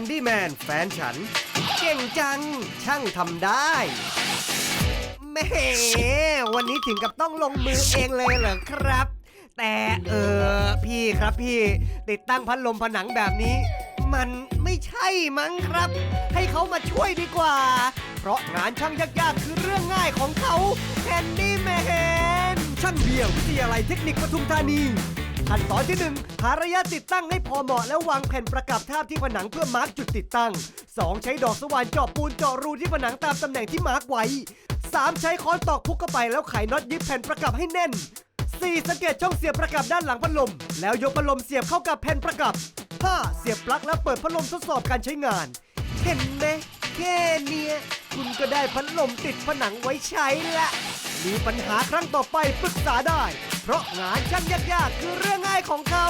นดี้แมนแฟนฉัน เก่งจัง ช่างทำได้แม่วันนี้ถึงกับต้องลงมือเองเลยเหรอครับ แต่เออพี่ครับพี่ติดตั้งพัดลมผนังแบบนี้ มันไม่ใช่มั้งครับ ให้เขามาช่วยดีกว่า เพราะงานช่างยากๆ คือเรื่องง่ายของเขาแคนดี้แมนช่างเบียร์วิทยาลัยเทคนิคปทุมธานี ขั้นตอนที่ 1 หาระยะติดตั้งให้พอเหมาะแล้ววางแผ่นประกับทาบที่ผนังเพื่อมาร์กจุดติดตั้ง 2 ใช้ดอกสว่านเจาะปูนเจาะรูที่ผนังตามตำแหน่งที่มาร์กไว้ 3 ใช้ค้อนตอกพุกเข้าไปแล้วไขน็อตยึดแผ่นประกับให้แน่น 4 สังเกตช่องเสียบประกับด้านหลังพัดลม แล้วยกพัดลมเสียบเข้ากับแผ่นประกับ 5. เสียบปลั๊กแล้วเปิดพัดลมทดสอบการใช้งาน เห็นไหมแค่เนี้ยคุณก็ได้พัดลมติดผนังไว้ใช้ละ มีปัญหาครั้งต่อไปปรึกษาได้ เพราะงานช่างยากๆ คือเรื่องง่ายของเขา